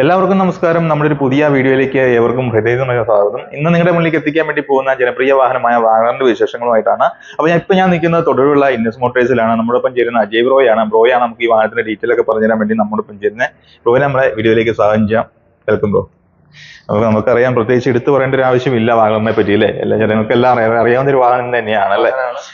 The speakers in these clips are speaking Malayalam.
എല്ലാവർക്കും നമസ്കാരം. നമ്മുടെ ഒരു പുതിയ വീഡിയോയിലേക്ക് ഏവർക്കും ഹൃദയമായ സ്വാഗതം. ഇന്ന് നിങ്ങളുടെ മുന്നിലേക്ക് എത്തിക്കാൻ വേണ്ടി പോകുന്ന ജനപ്രിയ വാഹനമായ വാഗണറിന്റെ വിശേഷങ്ങളുമായിട്ടാണ്. അപ്പോൾ ഞാൻ ഇപ്പൊ ഞാൻ നിൽക്കുന്നത് തൊടുപുള്ള ഇന്നസ് മോട്ടോഴ്സിലാണ് നമ്മോടൊപ്പം ചേരുന്ന അജയ് ബ്രോയാണ് ബ്രോയാണ് നമുക്ക് ഈ വാഹനത്തിന്റെ ഡീറ്റെയിൽ ഒക്കെ പറഞ്ഞു തരാൻ വേണ്ടി നമ്മോടൊപ്പം ചേരുന്നത്. ബ്രോയെ നമ്മുടെ വീഡിയോയിലേക്ക് സ്വാഗതം ചെയ്യാം. വെൽക്കം ബ്രോ അപ്പോൾ നമുക്കറിയാം പ്രത്യേകിച്ച് എടുത്തു പറയേണ്ട ഒരു ആവശ്യമില്ല വാഹനത്തെ പറ്റി അല്ലേ? എല്ലാ ജനങ്ങൾക്ക് എല്ലാം അറിയാം അറിയാവുന്ന ഒരു വാഹനം തന്നെയാണ് അല്ലേ?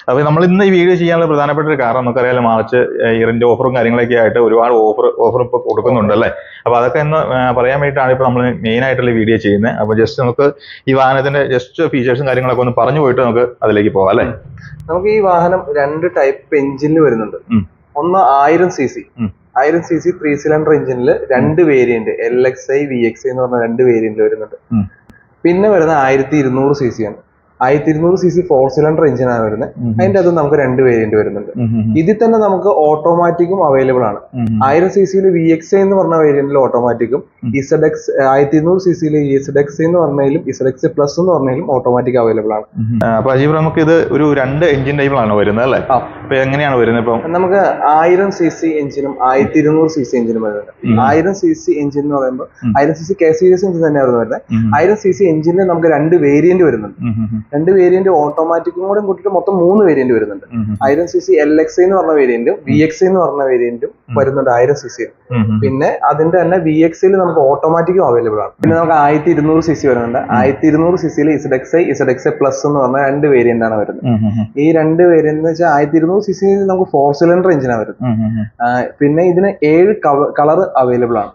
അപ്പോൾ നമ്മൾ ഇന്ന് ഈ വീഡിയോ ചെയ്യാനുള്ള പ്രധാനപ്പെട്ട ഒരു കാരണം നമുക്കറിയാലോ മാർച്ച് ഇയറിന്റെ ഓഫറും കാര്യങ്ങളൊക്കെ ആയിട്ട് ഒരുപാട് ഓഫർ ഓഫർ ഇപ്പോൾ കൊടുക്കുന്നുണ്ട് അല്ലേ? അപ്പോൾ അതൊക്കെ ഇന്ന് പറയാൻ വേണ്ടിയിട്ടാണ് ഇപ്പോൾ നമ്മൾ മെയിൻ ആയിട്ടുള്ള വീഡിയോ ചെയ്യുന്നത്. അപ്പോൾ ജസ്റ്റ് നമുക്ക് ഈ വാഹനത്തിന്റെ ജസ്റ്റ് ഫീച്ചേഴ്സും കാര്യങ്ങളൊക്കെ ഒന്ന് പറഞ്ഞു പോയിട്ട് നമുക്ക് അതിലേക്ക് പോകാം അല്ലേ? നമുക്ക് ഈ വാഹനം രണ്ട് ടൈപ്പ് എഞ്ചിനിൽ വരുന്നുണ്ട്. ഒന്ന് ആയിരം സി സി. ആയിരം സി സി ത്രീ സിലിണ്ടർ എഞ്ചിനിൽ രണ്ട് variant L X I V X I എന്ന് പറഞ്ഞ രണ്ട് വേരിയന്റ് വരുന്നുണ്ട്. പിന്നെ വരുന്ന ആയിരത്തി ഇരുന്നൂറ് സി സി ആണ്. ആയിരത്തി ഇരുന്നൂറ് സി സി ഫോർ സിലിണ്ടർ എഞ്ചിനാണ് വരുന്നത് അതിന്റെ അത് നമുക്ക് രണ്ട് വേരിയന്റ് വരുന്നുണ്ട്. ഇതിൽ തന്നെ നമുക്ക് ഓട്ടോമാറ്റിക്കും അവൈലബിൾ ആണ്. ആയിരം സി സിയിൽ വി എക്സ് എന്ന് പറഞ്ഞ വേരിയന്റിൽ ഓട്ടോമാറ്റിക്കും. ഇസഡ് എക്സ് ആയിരത്തി ഇരുന്നൂറ് സി സിയിൽ ഇസഡ് എക്സ് എന്ന് പറഞ്ഞാലും ഇസഡ് എക്സ് പ്ലസ് എന്ന് പറഞ്ഞാലും ഓട്ടോമാറ്റിക് അവൈലബിൾ ആണ്. അജീബ് നമുക്ക് ഇത് ഒരു രണ്ട് എഞ്ചിൻ ടൈപ്പിലാണ് വരുന്നത് അല്ലേ? അപ്പൊ എങ്ങനെയാണ് വരുന്നത് ഇപ്പം? നമുക്ക് ആയിരം സി സി എഞ്ചിനും ആയിരത്തി ഇരുന്നൂറ് സി സി എഞ്ചിനും വരുന്നുണ്ട്. ആയിരം സി സി എഞ്ചിൻ എന്ന് പറയുമ്പോൾ. ആയിരം C C K series engine തന്നെയായിരുന്നു വരുന്നത്. ആയിരം സി സി എഞ്ചിനിൽ നമുക്ക് രണ്ട് വേരിയന്റ് വരുന്നുണ്ട്. രണ്ട് വേരിയന്റ് ഓട്ടോമാറ്റിക്കും കൂടെ കൂട്ടിയിട്ട് മൊത്തം മൂന്ന് വേരിയന്റ് വരുന്നുണ്ട്. ആയിരം സി സി എൽ എക്സ് എന്ന് പറഞ്ഞ വേരിയന്റും വി എക്സ് എന്ന് പറഞ്ഞ വേരിയന്റും വരുന്നുണ്ട് ആയിരം സി സി. പിന്നെ അതിന്റെ തന്നെ വി എക്സിൽ നമുക്ക് ഓട്ടോമാറ്റിക്കും അവൈലബിൾ ആണ്. പിന്നെ നമുക്ക് ആയിരത്തി ഇരുന്നൂറ് സി സി വരുന്നുണ്ട്. ആയിരത്തി ഇരുന്നൂറ് സി സിയിൽ Z X I Z X I plus എന്ന് പറഞ്ഞ രണ്ട് വേരിയന്റ് ആണ് വരുന്നത്. ഈ രണ്ട് വേരിയന്റ് എന്ന് വെച്ചാൽ ആയിരത്തി ഇരുന്നൂറ് സി സിയിൽ നമുക്ക് ഫോർ സിലിണ്ടർ എഞ്ചിനാണ് വരുന്നത്. പിന്നെ ഇതിന് ഏഴ് കളർ അവൈലബിൾ ആണ്.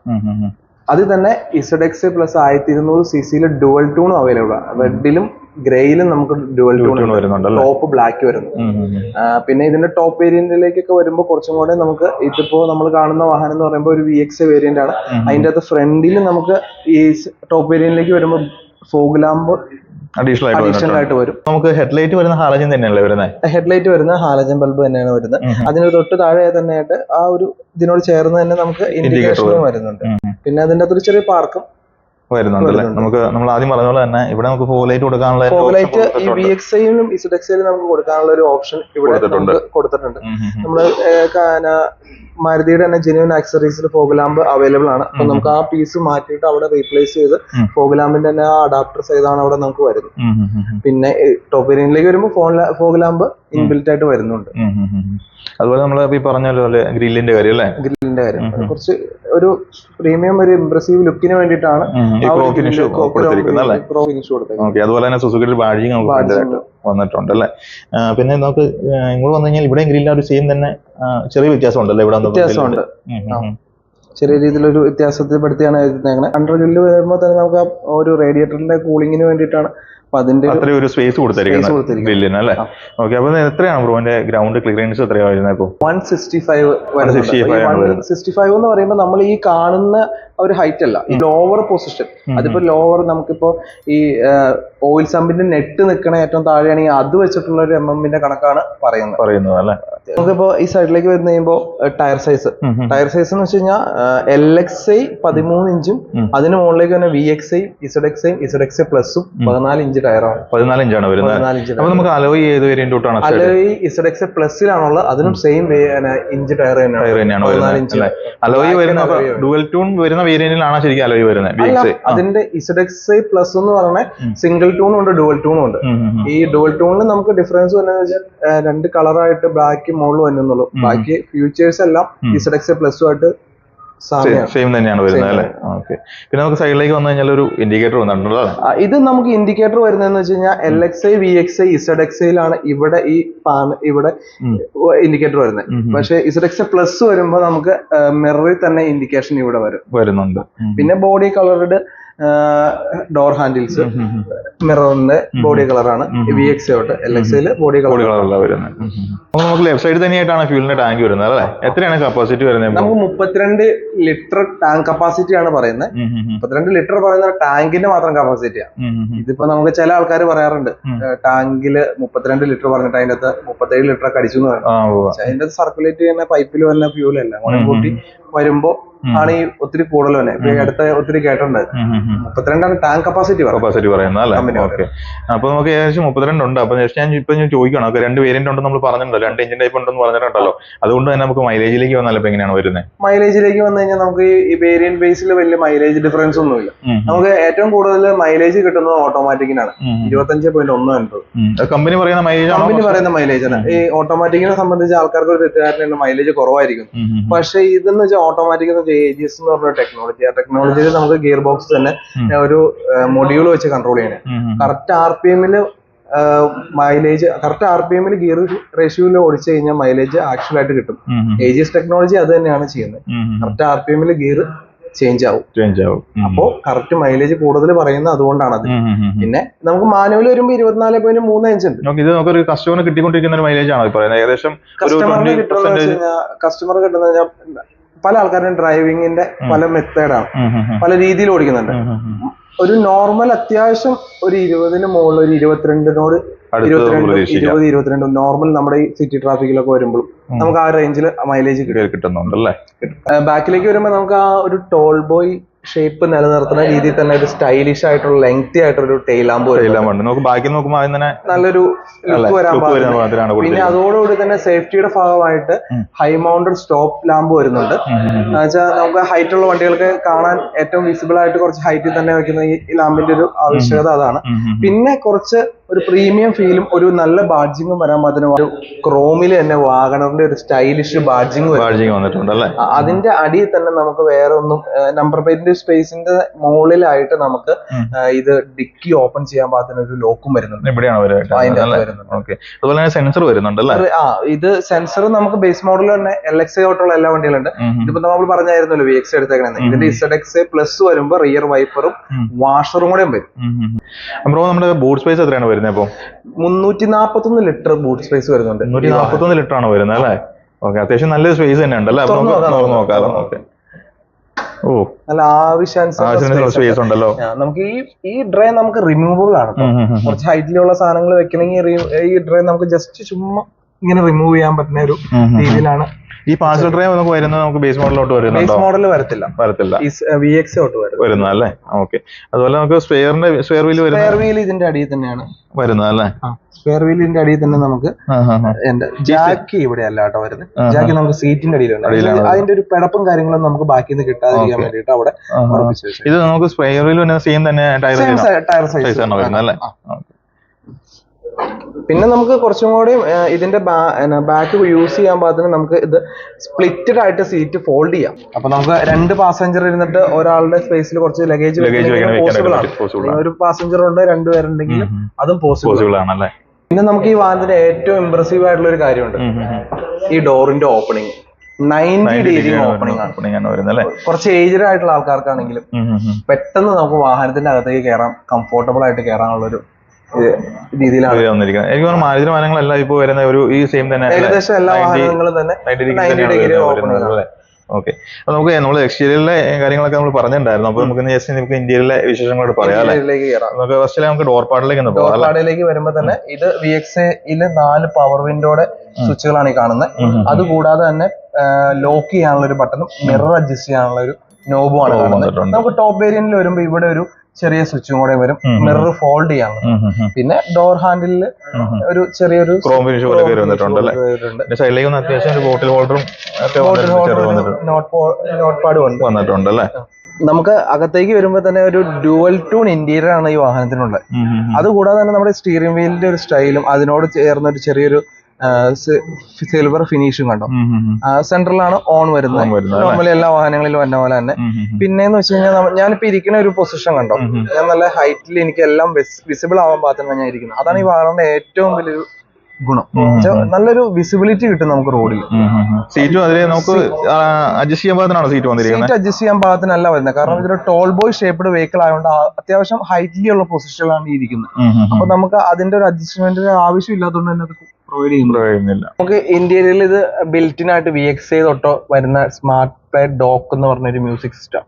അതിൽ തന്നെ ഇസഡ് എക്സ് പ്ലസ് ആയിരത്തി ഇരുന്നൂറ് സി സിയിൽ ഡുവൽ ടൂണും അവൈലബിൾ ആണ്. റെഡിലും ഗ്രേയിലും നമുക്ക് ഡുവൽ ട്യൂൺ വരുന്നുണ്ടല്ലേ? ടോപ്പ് ബ്ലാക്ക് വരുന്നു. പിന്നെ ഇതിന്റെ ടോപ്പ് വേരിയന്റിലേക്കൊക്കെ വരുമ്പോൾ കുറച്ചും കൂടെ നമുക്ക് ഇതിപ്പോ നമ്മൾ കാണുന്ന വാഹനം എന്ന് പറയുമ്പോൾ ഒരു വി എക്സ് വേരിയന്റ് ആണ്. അതിന്റെ അകത്ത് ഫ്രണ്ടിൽ നമുക്ക് ഈ ടോപ്പ് വേരിയന്റിലേക്ക് വരുമ്പോൾ ഫോഗ് ലാമ്പ് അഡീഷണൽ ആയിട്ട് വരും. നമുക്ക് ഹെഡ്ലൈറ്റ് വരുന്ന ഹാലജൻ തന്നെയല്ലേ വരുന്നത് ഹെഡ്ലൈറ്റ് വരുന്ന ഹാലജൻ ബൾബ് തന്നെയാണ് വരുന്നത്. അതിന് തൊട്ട് താഴെ തന്നെയായിട്ട് ആ ഒരു ഇതിനോട് ചേർന്ന് തന്നെ നമുക്ക് ഇൻഡിക്കേഷനും വരുന്നുണ്ട്. പിന്നെ അതിന്റെ അകത്തൊരു ചെറിയ പാർക്കും വരുന്നുണ്ട്. നമുക്ക് നമ്മൾ ആദ്യം പറഞ്ഞ പോലെ തന്നെ ഇവിടെ നമുക്ക് ഫോലൈറ്റ് കൊടുക്കാനുള്ള ഫോലൈറ്റ് ഈ വി കൊടുത്തിട്ടുണ്ട്. എക്സ് ഐയിലും ഇസഡ് എക്സ് ഐയിലും നമുക്ക് കൊടുക്കാനുള്ള ഒരു ഓപ്ഷൻ ഇവിടെ കൊടുത്തിട്ടുണ്ട്. നമ്മൾ മാരുതിയുടെ തന്നെ ജെന്യൂൻ ആക്സറീസിൽ ഫോഗ് ലാമ്പ് അവൈലബിൾ ആണ് അപ്പൊ നമുക്ക് ആ പീസ് മാറ്റിയിട്ട് അവിടെ റീപ്ലേസ് ചെയ്ത് ഫോഗലാമ്പിന്റെ തന്നെ ആ അഡാപ്റ്റർ സൈതാണ് അവിടെ നമുക്ക് വരുന്നത്. പിന്നെ ടോപ്പ് വേരിയന്റിലേക്ക് വരുമ്പോൾ ഫോൺ ഫോഗലാമ്പ് ഇൻബിൽറ്റ് ആയിട്ട് വരുന്നുണ്ട്. അതുപോലെ നമ്മൾ ഈ പറഞ്ഞ പോലെ ഗ്രില്ലിന്റെ കാര്യം അല്ലേ ഗ്രില്ലിന്റെ കാര്യം. കുറച്ച് ഒരു പ്രീമിയം ഒരു ഇംപ്രസീവ് ലുക്കിന് വേണ്ടിയിട്ടാണ് ഓക്കെ അതുപോലെ തന്നെ സുസുക്കിയുടെ ബാഡ്ജിങ് നമുക്ക് വന്നിട്ടുണ്ട് അല്ലേ? പിന്നെ നമുക്ക് ഇങ്ങോട്ട് വന്നു കഴിഞ്ഞാൽ ഇവിടെ ഗ്രില്ല ഒരു സെയിം തന്നെ ചെറിയ വ്യത്യാസം ഉണ്ടല്ലോ ഇവിടെ വ്യത്യാസമുണ്ട്. ചെറിയ രീതിയിലൊരു വ്യത്യാസത്തിൽ പെടുത്തിയാണ് എഴുതുന്നത് അണ്ടർ ഗ്രില്ല് വരുമ്പോൾ തന്നെ നമുക്ക് ആ ഒരു റേഡിയേറ്ററിന്റെ കൂളിങ്ങിന് വേണ്ടിയിട്ടാണ് അപ്പൊ അതിന്റെ അത്രയും ഒരു സ്പേസ് കൊടുത്തിരിക്കുന്നത്. അല്ലേ? ആ. ഓക്കെ അപ്പൊ എത്രയാണ് ബ്രോന്റെ ഗ്രൗണ്ട് ക്ലിയറൻസ് എത്രയാണ് വരുന്നത് ഇപ്പൊ one sixty five 165 sixty five എന്ന് പറയുമ്പോൾ നമ്മൾ ഈ കാണുന്ന ഒരു ഹൈറ്റ് അല്ല. Lower position. അതിപ്പോ ലോവർ നമുക്കിപ്പോ ഈ ഓയിൽ സമ്പിന്റെ നെറ്റ് നിൽക്കണ ഏറ്റവും താഴെയാണെങ്കിൽ അത് വെച്ചിട്ടുള്ള ഒരു എം എമ്മിന്റെ കണക്കാണ് പറയുന്നത്. പറയുന്നത് അല്ലേ? നമുക്കിപ്പോ ഈ സൈഡിലേക്ക് വരുന്ന കഴിയുമ്പോൾ ടയർ സൈസ്. ടയർ സൈസ് എന്ന് വെച്ച് കഴിഞ്ഞാൽ എൽ എക്സ് ഐ പതിമൂന്ന് ഇഞ്ചും. അതിന് മുകളിലേക്ക് തന്നെ V X I Z X I Z X I പ്ലസും പതിനാല് ഇഞ്ച് ടയറാണ് പതിനാല് ഇഞ്ചാണ് വരുന്നത് അപ്പൊ നമുക്ക് അലോയി ഏത് വേരിയന്റ് തൊട്ടാണ് അലോയി ഇസഡ് എക്സ് പ്ലസിലാണുള്ളത്. അതിനും സെയിം ഇഞ്ച് ടയർ തന്നെയാണ്. ടയർ തന്നെയാണ് വരുന്നത് അലോയ് വരുന്ന ഡുവൽ ടൂൺ വരുന്ന വേരിയന്റിലാണ് ശരിക്കും അലോയി വരുന്നത് അതിന്റെ ഇസഡ് എക്സ് പ്ലസ് എന്ന് പറഞ്ഞ സിംഗിൾ ട്യൂണും ഉണ്ട് ഡുവൽ ട്യൂണും ഉണ്ട്. ഈ ഡുവൽ ടൂണിൽ നമുക്ക് ഡിഫറൻസ് വരുന്നത് വെച്ചാൽ രണ്ട് കളറായിട്ട് ബ്ലാക്ക് മുകളിൽ വരുന്നുള്ളൂ ഉം. ബാക്കി ഫ്യൂച്ചേഴ്സ് എല്ലാം. ഇസഡ് സെയിം തന്നെയാണ് വരുന്നത് അല്ലേ? ഓക്കെ പിന്നെ നമുക്ക് സൈഡിലേക്ക് വന്നു കഴിഞ്ഞാൽ ഒരു ഇൻഡിക്കേറ്റർ വന്നിട്ടുണ്ടല്ലോ അല്ലേ? ഇത് നമുക്ക് ഇൻഡിക്കേറ്റർ വരുന്നതെന്ന് വെച്ച് കഴിഞ്ഞാൽ L X I V X I Z X ഐയിലാണ് ഇവിടെ ഈ പാൻ ഇവിടെ ഇൻഡിക്കേറ്റർ വരുന്നത്. പക്ഷേ ഇസഡ് എക്സ് പ്ലസ് വരുമ്പോൾ നമുക്ക് മിററിൽ തന്നെ ഇൻഡിക്കേഷൻ ഇവിടെ വരും. വരുന്നുണ്ട്. പിന്നെ ബോഡി കളറുടെ ഡോർ ഹാൻഡിൽസ്. മിററിന്റെ ബോഡി കളറാണ്. വി എക്സ് തൊട്ട് എൽ എക്സ് ബോഡി കളർ വരുന്നത്. നമുക്ക് ലെഫ്റ്റ് സൈഡ് തന്നെയായിട്ടാണ് ഫ്യൂലിന്റെ ടാങ്ക് വരുന്നത് അല്ലേ എത്രയാണ് കപ്പാസിറ്റി വരുന്നത് നമുക്ക് മുപ്പത്തിരണ്ട് ലിറ്റർ ടാങ്ക് കപ്പാസിറ്റി ആണ് പറയുന്നത്. മുപ്പത്തിരണ്ട് ലിറ്റർ പറയുന്ന ടാങ്കിന്റെ മാത്രം കപ്പാസിറ്റിയാണ്. ഇതിപ്പോ നമുക്ക് ചില ആൾക്കാർ പറയാറുണ്ട്. ടാങ്കിൽ മുപ്പത്തിരണ്ട് ലിറ്റർ പറഞ്ഞിട്ട് അതിന്റെ അകത്ത് മുപ്പത്തേഴ് ലിറ്റർ ഒക്കെ അടിച്ചു എന്ന് പറയും ആ ഉവ്വ. പക്ഷെ അതിന്റെ സർക്കുലേറ്റ് ചെയ്യുന്ന പൈപ്പിൽ വന്ന ഫ്യൂൽ അല്ല കൂട്ടി വരുമ്പോ ആണ് ഈ ഒത്തിരി കൂടുതൽ തന്നെ അടുത്ത ഒത്തിരി കേട്ടിട്ടുണ്ട്. മുപ്പത്തിരണ്ടാണ് ടാങ്ക് കപ്പാസിറ്റി കപ്പാസിറ്റി പറയുന്നത് അല്ലേ? ഓക്കെ. അപ്പൊ നമുക്ക് ഏകദേശം മുപ്പത്തിരണ്ട് ഉണ്ട് അപ്പൊ ഞാൻ ഇപ്പൊ ഞാൻ ചോദിക്കണം നമുക്ക് രണ്ട് വേരിയന്റ് ഉണ്ടെന്ന് നമ്മൾ പറഞ്ഞിട്ടുണ്ടല്ലോ. രണ്ട് എഞ്ചിൻ ടൈപ്പ് ഉണ്ടെന്ന് പറഞ്ഞിട്ടുണ്ടല്ലോ. അതുകൊണ്ട് തന്നെ നമുക്ക് മൈലേജിലേക്ക് വന്നാൽ ഇപ്പൊ എങ്ങനെയാണ് വരുന്നത്? മൈലേജിലേക്ക് വന്നു കഴിഞ്ഞാൽ നമുക്ക് ഈ വേരിയന്റ് ബേസിൽ വലിയ മൈലേജ് ഡിഫറൻസ് ഒന്നുമില്ല. നമുക്ക് ഏറ്റവും കൂടുതൽ മൈലേജ് കിട്ടുന്നത് ഓട്ടോമാറ്റിക്കിനാണ് ഇരുപത്തഞ്ച് പോയിന്റ് ഒന്ന് അൻപത് കമ്പനി പറയുന്ന മൈലേജ് കമ്പനി പറയുന്ന മൈലേജ് ആണ്. ഈ ഓട്ടോമാറ്റിക്കിനെ സംബന്ധിച്ച് ആൾക്കാർക്ക് ഒരു തെറ്റുകാരനാണ് മൈലേജ് കുറവായിരിക്കും. പക്ഷേ ഇതെന്ന് വെച്ചാൽ ഓട്ടോമാറ്റിക് ജി എന്ന് പറഞ്ഞ ടെക്നോളജി ആ. ടെക്നോളജിയിൽ നമുക്ക് ഗിയർ ബോക്സ് തന്നെ ഒരു മൊഡ്യൂൾ വെച്ച് കൺട്രോൾ ചെയ്യണേ കറക്റ്റ് ആർ പി എമ്മിൽ മൈലേജ് കറക്റ്റ് ആർ പി എമ്മിൽ ഗിയർ റേഷ്യോയിൽ ഓടിച്ചു കഴിഞ്ഞാൽ മൈലേജ് ആക്ച്വൽ ആയിട്ട് കിട്ടും. ഏജിയസ് ടെക്നോളജി അത് തന്നെയാണ് ചെയ്യുന്നത്. കറക്റ്റ് ആർ പി എമ്മിൽ ഗിയർ ചേഞ്ച് ആവും. ചേഞ്ച് ആവും. അപ്പോ കറക്റ്റ് മൈലേജ് കൂടുതൽ പറയുന്നത് അതുകൊണ്ടാണ് അത്. പിന്നെ നമുക്ക് മാനുവൽ വരുമ്പോൾ ഇരുപത്തിനാല് പോയിന്റ് മൂന്ന് ഇഞ്ച് ഉണ്ട്. നമുക്ക് ഇത് നമുക്കൊരു കസ്റ്റമർ കിട്ടിക്കൊണ്ടിരിക്കുന്ന ഒരു മൈലേജ് ആണ് ഏകദേശം കിട്ടുന്നത് പെർസെന്റേജ് കസ്റ്റമർ കിട്ടുന്നത് വെച്ചാൽ പല ആൾക്കാരും ഡ്രൈവിങ്ങിന്റെ പല മെത്തേഡാണ് പല രീതിയിൽ ഓടിക്കുന്നുണ്ട്. ഒരു നോർമൽ അത്യാവശ്യം ഒരു ഇരുപതിന് മുകളിൽ ഒരു ഇരുപത്തിരണ്ടിനോട് ഇരുപത്തിരണ്ട് ഇരുപത് ഇരുപത്തിരണ്ട് നോർമൽ നമ്മുടെ ഈ സിറ്റി ട്രാഫിക്കിലൊക്കെ വരുമ്പോഴും നമുക്ക് ആ റേഞ്ചിൽ മൈലേജ് കിട്ടും. കിട്ടുന്നുണ്ടല്ലേ? ബാക്കിലേക്ക് വരുമ്പോൾ നമുക്ക് ആ ഒരു ടോൾ ബോയ് ഷേപ്പ് നിലനിർത്തുന്ന രീതിയിൽ തന്നെ ഒരു സ്റ്റൈലിഷ് ആയിട്ടുള്ള ലെങ്തി ആയിട്ടുള്ള ഒരു ടെയിലാമ്പ് എല്ലാം ഉണ്ട്. നമുക്ക് ബാക്കി നോക്കുമ്പോൾ തന്നെ നല്ലൊരു ലുക്ക് വരാൻ പിന്നെ അതോടുകൂടി തന്നെ സേഫ്റ്റിയുടെ ഭാഗമായിട്ട് ഹൈ മൗണ്ടഡ് സ്റ്റോപ്പ് ലാമ്പ് വരുന്നുണ്ട്. ഉം, ഉം, ഉം. വെച്ചാൽ നമുക്ക് ഹൈറ്റ് ഉള്ള വണ്ടികൾക്ക് കാണാൻ ഏറ്റവും വിസിബിൾ ആയിട്ട് കുറച്ച് ഹൈറ്റിൽ തന്നെ വെക്കുന്ന ഈ ലാമ്പിന്റെ ഒരു ആവശ്യകത അതാണ്. പിന്നെ കുറച്ച് ഒരു പ്രീമിയം ഫീലും ഒരു നല്ല ബാഡ്ജിങ്ങും വരാൻ മാത്രം ഒരു ക്രോമിൽ തന്നെ വാഗണറിന്റെ ഒരു സ്റ്റൈലിഷ് ബാഡ്ജിങ് ബാഡ്ജിങ് വന്നിട്ടുണ്ട് അല്ലേ അതിന്റെ അടിയിൽ തന്നെ നമുക്ക് വേറെ ഒന്നും നമ്പർ പ്ലേറ്റിന്റെ സ്പേസിന്റെ മുകളിലായിട്ട് നമുക്ക് ഇത് ഡിക്കി ഓപ്പൺ ചെയ്യാൻ പാകത്തിന് ഒരു ലോക്കും വരുന്നുണ്ട്. ഇവിടെയാണ് അതുപോലെ തന്നെ സെൻസർ വരുന്നുണ്ട് അല്ലേ ആ ഇത് സെൻസർ നമുക്ക് ബേസ് മോഡൽ തന്നെ എൽ എക്സ് തൊട്ടുള്ള എല്ലാ വണ്ടികളുണ്ട്. ഇതിപ്പോ നമ്മൾ പറഞ്ഞായിരുന്നല്ലോ വി എക്സ് എടുത്തേക്കണെന്ന്. ഇതിന്റെ ഇസഡ് എക്സ് പ്ലസ് വരുമ്പോ റിയർ വൈപ്പറും വാഷറും കൂടെ വരും. നമ്മുടെ ബോർഡ് സ്പേസ് എത്രയാണ് വരുന്നത് അപ്പോൾ മുന്നൂറ്റി നാപ്പത്തൊന്ന് ലിറ്റർ ബൂട്ട് സ്പേസ് വരുന്നുണ്ട്. നൂറ്റി നാൽപ്പത്തൊന്ന് ലിറ്റർ ആണ് വരുന്നത് അല്ലേ? ഓക്കെ അത്യാവശ്യം നല്ലൊരു സ്പേസ് തന്നെ ഉണ്ടല്ലേ അല്ലേ തുറന്ന് നോക്കാം, ഓക്കെ. ഓ. നല്ല ആവശ്യാനുസരണം സ്പേസ് ഉണ്ടല്ലോ. നമുക്ക് ഈ ഈ ഡ്രൈ നമുക്ക് റിമൂവബിൾ ആണ്. കുറച്ച് ഹൈറ്റിലുള്ള സാധനങ്ങൾ വെക്കണമെങ്കിൽ ഈ ഡ്രൈ നമുക്ക് ജസ്റ്റ് ചുമ്മാ ഇങ്ങനെ റിമൂവ് ചെയ്യാൻ പറ്റുന്ന ഒരു. രീതിയിലാണ് ഈ പാർസൽ ഡ്രൈവ് നമുക്ക് വരുന്നത് നമുക്ക് ബേസ് മോഡലിലോട്ട് ബേസ് വരുന്നുണ്ടോ? മോഡൽ വരത്തില്ല. വരത്തില്ല. വി എക്സ് തൊട്ട് വരും. വരുന്നത് അല്ലേ ഓക്കെ അതുപോലെ നമുക്ക് സ്പെയറിന്റെ സ്പെയർ വീൽ വരുന്ന സ്പെയർ വീൽ ഇതിന്റെ അടിയിൽ തന്നെയാണ്. വരുന്നത് അല്ലേ സ്പെയർ വീലിന്റെ അടിയിൽ തന്നെ നമുക്ക്. എന്റെ ജാക്കി ഇവിടെ അല്ല കേട്ടോ വരുന്നത്. ജാക്കി നമുക്ക് സീറ്റിന്റെ അടിയിലുണ്ട്. അടിയിലാണ് അതിന്റെ- ഒരു പിടപ്പും കാര്യങ്ങളും നമുക്ക് ബാക്കി നിന്ന് കിട്ടാതിരിക്കാൻ വേണ്ടിട്ട് വേണ്ടിയിട്ട് അവിടെ. ഇത് നമുക്ക് സ്പെയർ വീൽ സെയിം തന്നെ ടയർ സൈസ് ആണ്. വരുന്നത് അല്ലേ? പിന്നെ നമുക്ക് കുറച്ചും കൂടി ഇതിന്റെ ബാക്ക് യൂസ് ചെയ്യാൻ പാകത്തിന് നമുക്ക് ഇത് സ്പ്ലിറ്റഡ് ആയിട്ട് സീറ്റ് ഫോൾഡ് ചെയ്യാം. അപ്പൊ നമുക്ക് രണ്ട് പാസഞ്ചർ ഇരുന്നിട്ട് ഒരാളുടെ സ്പേസിൽ കുറച്ച് ലഗേജ് പോസിബിൾ ആണ്. ഒരു പാസഞ്ചർ ഉണ്ട് രണ്ടുപേരുണ്ടെങ്കിൽ. അതും പോസിബിൾ ആണല്ലേ? പിന്നെ നമുക്ക് ഈ വാഹനത്തിന്റെ ഏറ്റവും ഇംപ്രസീവ് ആയിട്ടുള്ള ഒരു കാര്യമുണ്ട്. ഈ ഡോറിന്റെ ഓപ്പണിംഗ് നയന്റി 90 ഡിഗ്രി ഓപ്പണിംഗ് ആണ്. കുറച്ച് ഏജ്ഡ് ആയിട്ടുള്ള ആൾക്കാർക്കാണെങ്കിലും. പെട്ടെന്ന് നമുക്ക് വാഹനത്തിന്റെ അകത്തേക്ക് കയറാൻ കംഫോർട്ടബിൾ ആയിട്ട് കയറാനുള്ള ഒരു രീതിയിലാണ്. വന്നിരിക്കുന്നത്. എനിക്ക് തോന്നുന്നു മാരുതി വാഹനങ്ങളെല്ലാം ഇപ്പൊ വരുന്ന ഒരു ഈ സെയിം തന്നെ? ഏകദേശം എല്ലാ വാഹനങ്ങളും തന്നെ 90 ഡിഗ്രി 90 തന്നെയാണ് degree വരുന്നത് opening വരുന്നത് അല്ലേ? ഓക്കെ. അപ്പൊ നമുക്ക് നമ്മൾ എക്സ്റ്റീരിയറിലെ കാര്യങ്ങളൊക്കെ നമ്മൾ പറഞ്ഞിട്ടുണ്ടായിരുന്നു. അപ്പൊ നമുക്ക് ജസ്റ്റ് നമുക്ക് ഇന്ത്യയിലെ വിശേഷങ്ങളോട് പറയാം നമുക്ക് ഫസ്റ്റിലെ നമുക്ക് ഡോർ പാർട്ടിലേക്ക് ഒന്ന് പോകാം അല്ലേ? ഡോർപാടയിലേക്ക് വരുമ്പോ തന്നെ ഇത് വി എക്സ് നാല് പവർ വിൻഡോയുടെ സ്വിച്ചുകളാണ് ഈ കാണുന്നത്. അതുകൂടാതെ തന്നെ ലോക്ക് ചെയ്യാനുള്ള ഒരു ബട്ടണും മിറർ അഡ്ജസ്റ്റ് ചെയ്യാനുള്ള ഒരു നോബുമാണ് കാണുന്നത്. നമുക്ക് ടോപ്പ് വേരിയന്റിൽ വരുമ്പോ ഇവിടെ ഒരു ചെറിയ സ്വിച്ചും കൂടെ വരും. മിറർ ഫോൾഡ് ചെയ്യാൻ. പിന്നെ ഡോർ ഹാൻഡിലിൽ. ഒരു ചെറിയൊരു ക്രോം ഫിനിഷ് പോലെ വന്നിട്ടുണ്ട് അത്യാവശ്യം ഒരു ബോട്ടിൽ ഹോൾഡറും വന്നിട്ടുണ്ട്, നോട്ട് പാഡും വന്നിട്ടുണ്ട്. അല്ലേ? നമുക്ക് അകത്തേക്ക് വരുമ്പോൾ തന്നെ ഒരു ഡ്യുവൽ ടൂൺ ഇന്റീരിയർ ആണ് ഈ വാഹനത്തിനുള്ളത്. അതുകൂടാതെ തന്നെ നമ്മുടെ സ്റ്റിയറിംഗ് വീലിന്റെ ഒരു സ്റ്റൈലും അതിനോട് ചേർന്ന ഒരു ചെറിയൊരു സിൽവർ ഫിനിഷും കണ്ടോ. സെന്ററിലാണ് ഓൺ വരുന്നത്. നോർമലി എല്ലാ വാഹനങ്ങളിലും വരുന്ന പോലെ തന്നെ. പിന്നെന്ന് വെച്ച് കഴിഞ്ഞാൽ ഞാനിപ്പോ ഇരിക്കുന്ന ഒരു പൊസിഷൻ കണ്ടോ. ഞാൻ നല്ല ഹൈറ്റിൽ എനിക്ക് എല്ലാം വിസിബിൾ ആവാൻ പാത്രമാണ് ഞാൻ ഇരിക്കുന്നത്. അതാണ് ഈ വാഹനത്തിന്റെ ഏറ്റവും വലിയൊരു ഗുണം. നല്ലൊരു വിസിബിലിറ്റി കിട്ടും നമുക്ക് റോഡിൽ. സീറ്റും നമുക്ക് അഡ്ജസ്റ്റ് ചെയ്യാൻ പാകത്തിനാണോ സീറ്റ് വന്നിരിക്കുന്നത് സീറ്റ് അഡ്ജസ്റ്റ് ചെയ്യാൻ പാകത്തിനല്ല വരുന്നത്. കാരണം ഇതൊരു ടോൾ ബോയ് ഷേപ്ഡ് വെഹിക്കിൾ ആയതുകൊണ്ട് അത്യാവശ്യം ഹൈറ്റിലുള്ള പൊസിഷനിലാണ് ഇരിക്കുന്നത്. അപ്പൊ നമുക്ക് അതിന്റെ ഒരു അഡ്ജസ്റ്റ്മെന്റിന് ആവശ്യമില്ലാത്തതുകൊണ്ട് തന്നെ അത് പ്രൊവൈഡ് ചെയ്യുന്നില്ല. നമുക്ക് ഇന്ത്യയിൽ ഇത് ബിൽറ്റിൻ ആയിട്ട് വി എക്സ് ഐ തൊട്ടോ വരുന്ന സ്മാർട്ട് പ്ലേ ഡോക്ക് എന്ന് പറഞ്ഞ ഒരു മ്യൂസിക് സിസ്റ്റം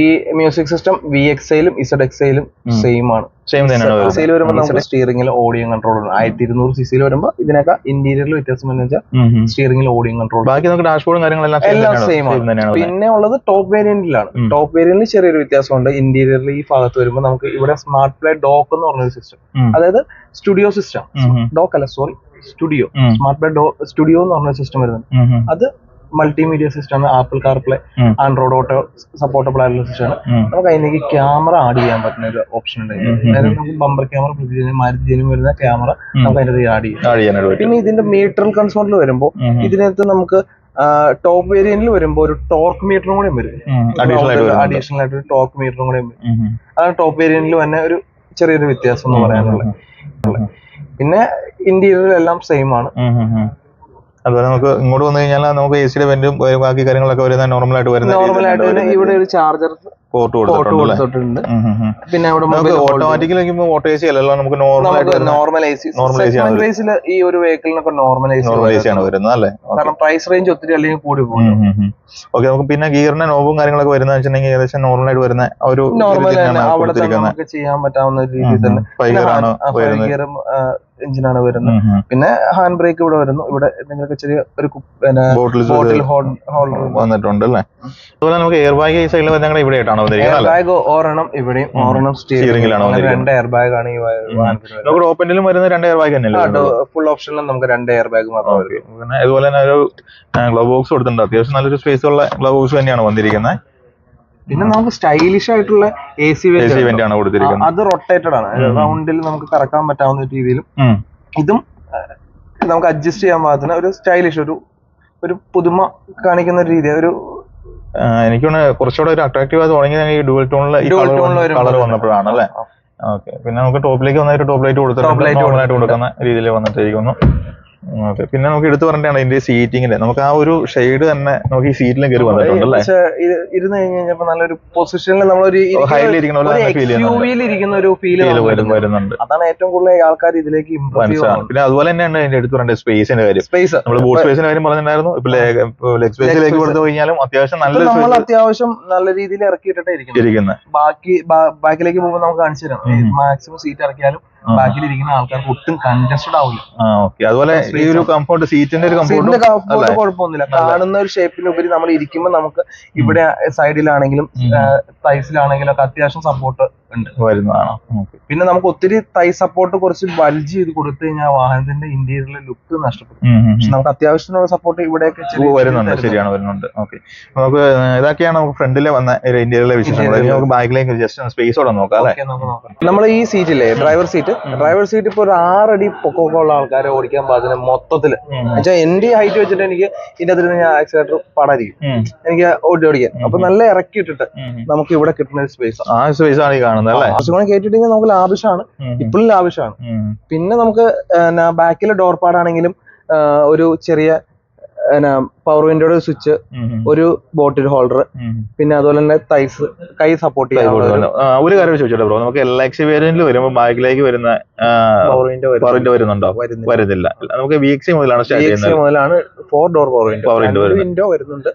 ഈ മ്യൂസിക് സിസ്റ്റം വി എക്സ് ഐയിലും ഇസഡ് എക്സയിലും സെയിം ആണ്. സെയിം തന്നെയാണ് വരുന്നത്. വരുമ്പോൾ നമുക്ക് സ്റ്റിയറിംഗിൽ ഓഡിയോ കൺട്രോൾ ഉണ്ട്. ആയിരത്തി ഇരുന്നൂറ് സി സിയിൽ വരുമ്പോൾ ഇതിനൊക്കെ ഇന്റീരിയറിൽ വ്യത്യാസം എന്ന് വെച്ചാൽ. സ്റ്റിയറിംഗിൽ ഓഡിയോ കൺട്രോൾ ബാക്കി നമുക്ക് ഡാഷ്ബോർഡും കാര്യങ്ങളെല്ലാം same എല്ലാം തന്നെയാണ്. സെയിം ആണ്. പിന്നെ ഉള്ളത് ടോപ്പ് വേരിയന്റിലാണ് ടോപ്പ് വേരിയന്റിൽ ചെറിയൊരു വ്യത്യാസമുണ്ട്. ഇന്റീരിയറിൽ ഈ ഭാഗത്ത് വരുമ്പോൾ നമുക്ക് ഇവിടെ സ്മാർട്ട് പ്ലേ ഡോക്ക് എന്ന് പറഞ്ഞൊരു സിസ്റ്റം അതായത് സ്റ്റുഡിയോ സിസ്റ്റം. ഡോക്ക് അല്ല sorry studio. Smart bed studio എന്ന് പറഞ്ഞ സിസ്റ്റം ഉം. അത് മൾട്ടിമീഡിയ സിസ്റ്റം ആണ്. Apple CarPlay Android Auto supportable ആയിട്ടുള്ള സിസ്റ്റം ആണ്. നമുക്ക് അതിലേക്ക് ക്യാമറ ആഡ് ചെയ്യാൻ പറ്റുന്ന ഒരു ഓപ്ഷൻ ഉണ്ട് അതായത് നമുക്ക് ബമ്പർ ക്യാമറ മാരുതി ജനും വരുന്ന ക്യാമറ നമുക്ക് അതിനകത്ത് ആഡ് ചെയ്യാം. പിന്നെ ഇതിന്റെ മീറ്ററൽ കൺസോണിൽ വരുമ്പോൾ. ഇതിനകത്ത് നമുക്ക് ടോപ്പ് വേരിയന്റിൽ വരുമ്പോൾ ഒരു ടോർക്ക് മീറ്ററും കൂടെ വരും. അഡീഷണൽ ആയിട്ട് ഒരു ടോർക്ക് മീറ്ററും കൂടെ വരും. അതാണ് ടോപ്പ് വേരിയന്റിൽ തന്നെ ഒരു ചെറിയൊരു വ്യത്യാസം എന്ന് പറയാനുള്ളത്. പിന്നെ ഇന്റീരിയർ എല്ലാം സെയിം ആണ്. അതുപോലെ നമുക്ക് ഇങ്ങോട്ട് വന്നു കഴിഞ്ഞാൽ നമുക്ക് എ സിയുടെ വെന്റും ബാക്കി കാര്യങ്ങളൊക്കെ വരുന്ന നോർമൽ ആയിട്ട് വരുന്ന നോർമൽ ആയിട്ട് ഇവിടെ ഒരു ചാർജർ പോർട്ട് കൊടുത്തിട്ടുണ്ട്. പിന്നെ അവിടെ ഓട്ടോമാറ്റിക്കലി ഓട്ടോ എ സി അല്ലല്ലോ നമുക്ക് നോർമൽ ആയിട്ട് normal A C Normal AC ആണ് സെഗ്മെന്റ് വൈസിൽ ഈ ഒരു വെഹിക്കിളിനൊക്കെ normal A C normal A C ആണ് വരുന്നത് അല്ലേ? കാരണം പ്രൈസ് റേഞ്ച് ഒത്തിരി അല്ലെങ്കിൽ കൂടി പോകും. ഓക്കെ നമുക്ക് പിന്നെ ഗിയറിന്റെ നോബും കാര്യങ്ങളൊക്കെ വരുന്ന വെച്ചിട്ടുണ്ടെങ്കിൽ ഏകദേശം നോർമൽ ആയിട്ട് വരുന്ന ഒരു നോർമൽ അവിടെ നമുക്ക് ചെയ്യാൻ പറ്റാവുന്ന രീതിയിൽ തന്നെ. ഗിയറും എഞ്ചിനാണ് വരുന്നത്. പിന്നെ ഹാൻഡ് ബ്രേക്ക് ഇവിടെ വരുന്നു. ഇവിടെ നിങ്ങൾക്ക് ചെറിയ ഒരു ബോട്ടിൽ ഹോൾഡർ വന്നിട്ടുണ്ട് അല്ലേ അതുപോലെ നമുക്ക് എയർ ബാഗ് ഈ സൈഡിൽ ഞങ്ങളുടെ ഇവിടെ ആയിട്ടാണ് വന്നിരിക്കുന്നത് എയർ ബാഗ് ഒരെണ്ണം ഇവിടെയും. ഒരെണ്ണം സ്റ്റിയറിംഗിലാണ്. രണ്ട് എയർ ബാഗ് ആണ് ഈ നമുക്ക് ഓപ്പനിലും വരുന്ന രണ്ട് എയർ ബാഗ് തന്നെയല്ലേ ഫുൾ ഓപ്ഷനിലും നമുക്ക് രണ്ട് എയർ ബാഗ് മാത്രമേ പിന്നെ അതുപോലെ തന്നെ ഒരു ഗ്ലൗ ബോക്സ് കൊടുത്തിട്ടുണ്ട്. അത്യാവശ്യം നല്ലൊരു സ്പേസ് ഉള്ള ഗ്ലൗ ബോക്സ് തന്നെയാണ് വന്നിരിക്കുന്നത്. പിന്നെ നമുക്ക് സ്റ്റൈലിഷ് ആയിട്ടുള്ള എ സി വെന്റ് ആണ് കൊടുത്തിരിക്കുന്നത്. അത് റൊട്ടേറ്റഡ് ആണ്. റൗണ്ടിൽ നമുക്ക് കറക്കാൻ പറ്റാവുന്ന രീതിയിലും. ഇതും നമുക്ക് അഡ്ജസ്റ്റ് ചെയ്യാൻ പാകത്തിന് ഒരു സ്റ്റൈലിഷ് ഒരു ഒരു പുതുമ കാണിക്കുന്ന ഒരു രീതി ഒരു എനിക്ക് കുറച്ചുകൂടെ ഒരു അട്രാക്റ്റീവ് ആയി തുടങ്ങിയത് ഈ ഡുവൽ ടോണിൽ കളർ വന്നപ്പോഴാണ് അല്ലേ ഓക്കെ പിന്നെ നമുക്ക് ടോപ്പിലേക്ക് വന്ന വന്നിട്ട് ടോപ്പ് ലൈറ്റ് കൊടുത്തിട്ടുണ്ട്. കൊടുക്കുന്ന രീതിയിൽ വന്നിട്ടിരിക്കുന്നു. ഓക്കെ പിന്നെ നമുക്ക് എടുത്തു പറഞ്ഞിട്ടാണ് ഇതിന്റെ സീറ്റിങ്ങിന്റെ നമുക്ക് ആ ഒരു ഷെയ്ഡ് തന്നെ നമുക്ക് ഈ സീറ്റിലും കയറി വന്നിട്ടുണ്ട് അല്ലേ? ഇരുന്ന് കഴിഞ്ഞ് കഴിഞ്ഞപ്പോ നല്ലൊരു പൊസിഷനിൽ നമ്മളൊരു ഇരിക്കുന്ന ഒരു ഫീൽ വരുന്നുണ്ട്. അതാണ് ഏറ്റവും കൂടുതൽ ആൾക്കാർ ഇതിലേക്ക് മനസ്സിലാണ് പിന്നെ അതുപോലെ തന്നെയാണ് അതിന്റെ എടുത്ത് പറയേണ്ട സ്പേസിന്റെ കാര്യം. സ്പേസ് നമ്മൾ ബോട്ട് സ്പേസിന്റെ കാര്യം പറഞ്ഞിട്ടുണ്ടായിരുന്നു. ഇപ്പൊ ലെഗ് സ്പേസിലേക്ക്. കൊടുത്തു കഴിഞ്ഞാലും അത്യാവശ്യം നമ്മൾ നല്ല അത്യാവശ്യം നല്ല രീതിയിൽ ഇറക്കിയിട്ടേ ഇരിക്കുന്നത് ബാക്കി ബാക്കിലേക്ക് പോകുമ്പോൾ നമുക്ക് കാണിച്ചു തരാം. മാക്സിമം സീറ്റ് ഇറക്കിയാലും ബാക്കിൽ ഇരിക്കുന്ന ആൾക്കാർക്ക് ഒട്ടും കൺജസ്റ്റഡ് ആവില്ല അതുപോലെ ഈ ഒരു കംഫോർട്ട് സീറ്റിന്റെ ഒരു കംഫോർട്ടും കംഫോർട്ട് കുഴപ്പമൊന്നുമില്ല. കാണുന്ന ഒരു ഷേപ്പിനുപരി നമ്മൾ ഇരിക്കുമ്പോൾ നമുക്ക് ഇവിടെ സൈഡിലാണെങ്കിലും. തൈസിലാണെങ്കിലും ഒക്കെ അത്യാവശ്യം സപ്പോർട്ട് ഉണ്ട്. വരുന്നതാണ്. പിന്നെ നമുക്ക് ഒത്തിരി തൈ സപ്പോർട്ട് കുറച്ച് ബൾജ് ചെയ്ത് കൊടുത്തു കഴിഞ്ഞാൽ വാഹനത്തിന്റെ ഇന്റീരിയറിലെ ലുക്ക് നഷ്ടപ്പെടും. പക്ഷെ നമുക്ക് അത്യാവശ്യത്തിനുള്ള സപ്പോർട്ട് ഇവിടെയൊക്കെ വരുന്നുണ്ട്. ശരിയാണ് വരുന്നുണ്ട്. ഓക്കെ നമുക്ക് ഇതൊക്കെയാണ് നമുക്ക് ഫ്രണ്ടിലെ വന്ന ഇന്റീരിയറിലെ വിശേഷങ്ങൾ. നമുക്ക് ബാക്കിലേക്ക് ജസ്റ്റ് സ്പേസോടെ നോക്കാം അല്ലെ. നമ്മൾ ഈ സീറ്റില്ലേ ഡ്രൈവർ സീറ്റ് ഡ്രൈവർ സീറ്റ് ഇപ്പൊ ഒരു ആറടി പൊക്കമൊക്കെ ഉള്ള ആൾക്കാരെ ഓടിക്കാൻ പാകത്തിന് മൊത്തത്തിൽ. വെച്ചാൽ എന്റെ ഹൈറ്റ് വെച്ചിട്ട് എനിക്ക് ഇതിന്റെ അതിൽ ഞാൻ ആക്സിലേറ്റർ പാടായിരിക്കും എനിക്ക് ഓടി ഓടിക്കാൻ. അപ്പൊ നല്ല ഇറക്കി ഇട്ടിട്ട് നമുക്ക് ഇവിടെ കിട്ടുന്ന ഒരു സ്പേസ് ആ. സ്പേസ് ആണ് ഈ കാണുന്നത് അല്ലേ? ആവശ്യം കേട്ടിട്ടുണ്ടെങ്കിൽ നമുക്ക് ലാഭിഷാണ് ഇപ്പോഴും ലാഭിഷാണ് പിന്നെ നമുക്ക് ബാക്കിലെ ഡോർ പാടാണെങ്കിലും ഒരു ചെറിയ പവർ വിൻഡോയുടെ ഒരു സ്വിച്ച് ഒരു ബോട്ടിൽ ഹോൾഡർ പിന്നെ അതുപോലെ തന്നെ തൈസ് കൈ സപ്പോർട്ട് ചെയ്യാൻ ഒരു കാര്യം ചോദിച്ചോട്ടെ ബ്രോ നമുക്ക് എൽ എക്സ് വേരിയന്റിൽ വരുമ്പോൾ ബാക്കിലേക്ക് വരുന്ന പവർ വിൻഡോ വരുന്നുണ്ടോ. വരുന്നില്ല. നമുക്ക് വി എക്സ് മുതലാണ് മുതലാണ് four door power window window വരുന്നുണ്ട്.